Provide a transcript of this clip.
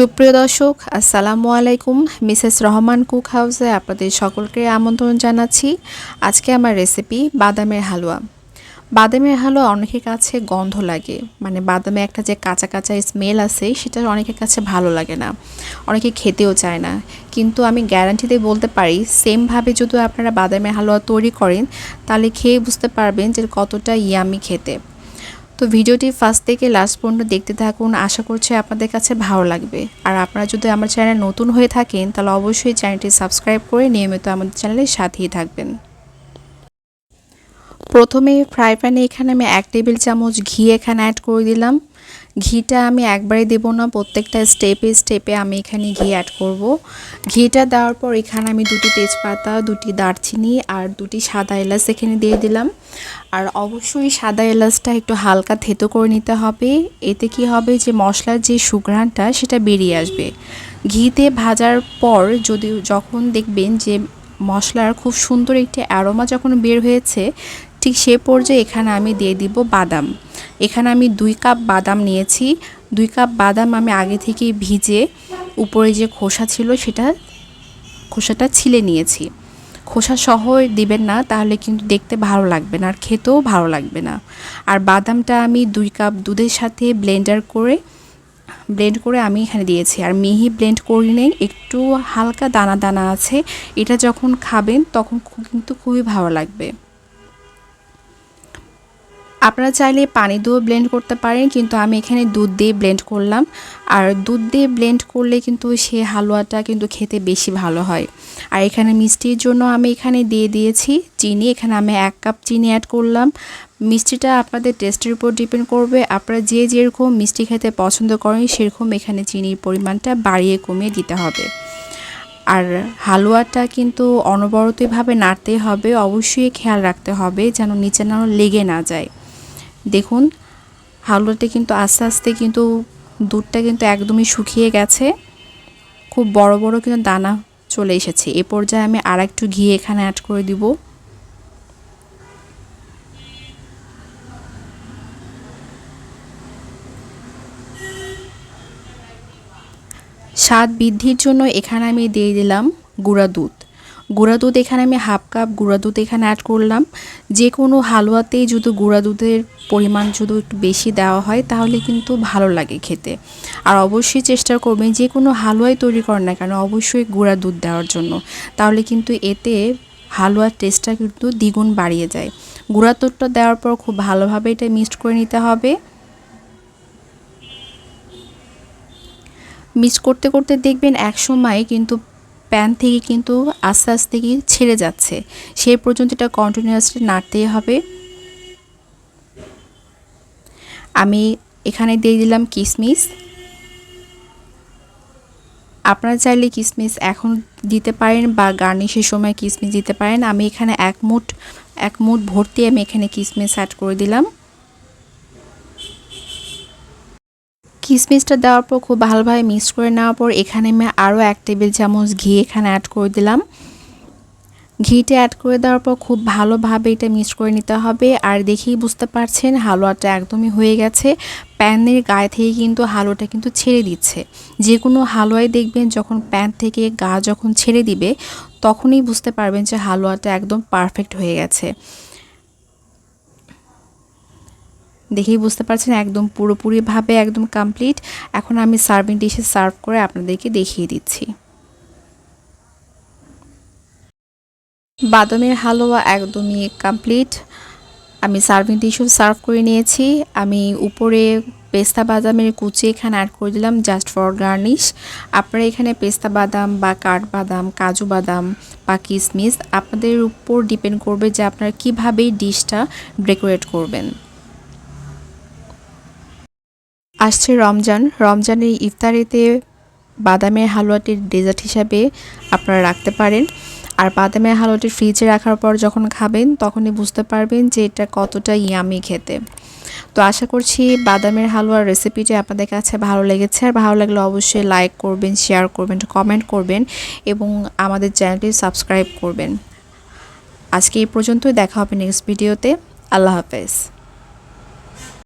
সুপ্রিয় দর্শক, আসসালামু আলাইকুম। মিসেস রহমান কুক হাউসে আপনাদের সকলকে আমন্ত্রণ জানাচ্ছি। আজকে আমার রেসিপি বাদামের হালুয়া। বাদামের হালুয়া অনেকের কাছে গন্ধ লাগে। মানে বাদামে একটা যে কাঁচা কাঁচা স্মেল আছে, সেটা অনেকের কাছে ভালো লাগে না। অনেকে খেতেও চায় না। কিন্তু আমি গ্যারান্টিতে বলতে পারি সেমভাবে যদি আপনারা বাদামের হালুয়া তৈরি করেন, তাহলে খেয়ে বুঝতে পারবেন যে কতটা ইয়ামি খেতে। তো ভিডিওটি ফার্স্ট থেকে লাস্ট পর্যন্ত দেখতে থাকুন। আশা করছি আপনাদের কাছে ভালো লাগবে। আর আপনারা যদি আমার চ্যানেল নতুন হয়ে থাকেন, তাহলে অবশ্যই চ্যানেলটি সাবস্ক্রাইব করে নিয়মিত আমাদের চ্যানেলের সাথেই থাকবেন। প্রথমে ফ্রাই প্যানে এখানে আমি এক টেবিল চামচ ঘি এখানে অ্যাড করে দিলাম। ঘিটা আমি একবারে দেব না, প্রত্যেকটা স্টেপে স্টেপে আমি এখানে ঘি অ্যাড করব। ঘিটা দেওয়ার পর এখানে আমি দুটি তেজপাতা, দুটি দারচিনি আর দুটি সাদা এলাচ এখানে দিয়ে দিলাম। আর অবশ্যই সাদা এলাচটা একটু হালকা থেতো করে নিতে হবে। এতে কি হবে যে মশলার যে সুঘ্রাণটা সেটা বেরিয়ে আসবে। ঘিতে ভাজার পর যদি যখন দেখবেন যে মশলার খুব সুন্দর একটি অ্যারোমা যখন বের হয়েছে ঠিক সে পর্যায়ে এখানে আমি দিয়ে দিব বাদাম। এখানে আমি দুই কাপ বাদাম নিয়েছি। দুই কাপ বাদাম আমি আগে থেকে ভিজে উপরে যে খোসা ছিল সেটা, খোসাটা ছিলে নিয়েছি। খোসা সহ দিবেন না, তাহলে কিন্তু দেখতে ভালো লাগবে না আর খেতেও ভালো লাগবে না। আর বাদামটা আমি দুই কাপ দুধের সাথে ব্লেন্ডার করে, ব্লেন্ড করে আমি এখানে দিয়েছি। আর মিহি ব্লেন্ড করি নেই একটু হালকা দানা দানা আছে, এটা যখন খাবেন তখন কিন্তু খুবই ভালো লাগবে। আপনারা চাইলে পানি দিয়েও ব্লেন্ড করতে পারেন, কিন্তু আমি এখানে দুধ দিয়ে ব্লেন্ড করলাম। আর দুধ দিয়ে ব্লেন্ড করলে কিন্তু সে হালুয়াটা কিন্তু খেতে বেশি ভালো হয়। আর এখানে মিষ্টির জন্য আমি এখানে দিয়ে দিয়েছি চিনি, এখানে আমি এক কাপ চিনি অ্যাড করলাম। মিষ্টিটা আপনাদের টেস্টের উপর ডিপেন্ড করবে। আপনারা যে যেরকম মিষ্টি খেতে পছন্দ করেন, সেরকম এখানে চিনির পরিমাণটা বাড়িয়ে কমিয়ে দিতে হবে। আর হালুয়াটা কিন্তু অনবরতভাবে নাড়তে হবে, অবশ্যই খেয়াল রাখতে হবে যেন নিচে যেন লেগে না যায়। দেখুন, হালুয়াটা কিন্তু আস্তে আস্তে কিন্তু দুধটা কিন্তু একদমই শুকিয়ে গেছে। খুব বড় বড় কিন্তু দানা চলে এসেছে। এ পর্যায়ে আমি আর একটু ঘি এখানে অ্যাড করে দিব। স্বাদ বৃদ্ধির জন্য এখানে আমি দিয়ে দিলাম গুঁড়া দুধ। গুঁড়া দুধ এখানে আমি হাফ কাপ গুঁড়া দুধ এখানে অ্যাড করলাম। যে কোনো হালুয়াতেই যদি গুঁড়া দুধের পরিমাণ যদি একটু বেশি দেওয়া হয়, তাহলে কিন্তু ভালো লাগে খেতে। আর অবশ্যই চেষ্টা করবেন যে কোনো হালুয়াই তৈরি করেন না কেন, অবশ্যই গুঁড়া দুধ দেওয়ার জন্য। তাহলে কিন্তু এতে হালুয়ার টেস্টটা কিন্তু দ্বিগুণ বাড়িয়ে যায়। গুঁড়া দুধটা দেওয়ার পর খুব ভালোভাবে এটা মিক্সড করে নিতে হবে। মিক্স করতে করতে দেখবেন এক সময় কিন্তু প্যান থেকে কিন্তু আস্তে আস্তে কি ছেড়ে যাচ্ছে। সেই পর্যন্ত এটা কন্টিনিউয়াসলি নাড়তেই হবে। আমি এখানে দিয়ে দিলাম কিশমিশ আপনারা চাইলে কিশমিশ এখন দিতে পারেন বা গার্নিশের সময় কিশমিশ দিতে পারেন। আমি এখানে এক মুঠ এক মুঠ ভর্তি আমি এখানে কিশমিশ অ্যাড করে দিলাম। কিশমিশটা দেওয়ার পর খুব ভালোভাবে মিক্স করে নেওয়ার পর এখানে আমি আরও এক টেবিল চামচ ঘি এখানে অ্যাড করে দিলাম। ঘিটা অ্যাড করে দেওয়ার পর খুব ভালোভাবে এটা মিক্স করে নিতে হবে। আর দেখেই বুঝতে পারছেন হালুয়াটা একদমই হয়ে গেছে। প্যানের গায়ে থেকে কিন্তু হালুয়াটা কিন্তু ছেড়ে দিচ্ছে। যে কোনো হালুয়াই দেখবেন যখন প্যান থেকে গা যখন ছেড়ে দিবে, তখনই বুঝতে পারবেন যে হালুয়াটা একদম পারফেক্ট হয়ে গেছে। দেখেই বুঝতে পারছেন, একদম পুরোপুরিভাবে একদম কমপ্লিট এখন আমি সার্ভিং ডিশে সার্ভ করে আপনাদেরকে দেখিয়ে দিচ্ছি। বাদামের হালুয়া একদমই কমপ্লিট আমি সার্ভিং ডিশও সার্ভ করে নিয়েছি। আমি উপরে পেস্তা বাদামের কুচি এখানে অ্যাড করে দিলাম জাস্ট ফর গার্নিশ আপনারা এখানে পেস্তা বাদাম বা কাঠবাদাম কাজু বাদাম বা কিশমিশ আপনাদের উপর ডিপেন্ড করবে যে আপনারা কীভাবে ডিশটা ডেকোরেট করবেন। আসছে রমজান। রমজানের ইফতারিতে বাদামের হালুয়াটির ডেজার্ট হিসাবে আপনারা রাখতে পারেন। আর বাদামের হালুয়াটি ফ্রিজে রাখার পর যখন খাবেন, তখনই বুঝতে পারবেন যে এটা কতটা ইয়ামি খেতে। তো আশা করছি বাদামের হালুয়ার রেসিপিটি আপনাদের কাছে ভালো লেগেছে। আর ভালো লাগলে অবশ্যই লাইক করবেন শেয়ার করবেন কমেন্ট করবেন এবং আমাদের চ্যানেলটি সাবস্ক্রাইব করবেন। আজকে এই পর্যন্তই, দেখা হবে নেক্সট ভিডিওতে আল্লাহ হাফেজ।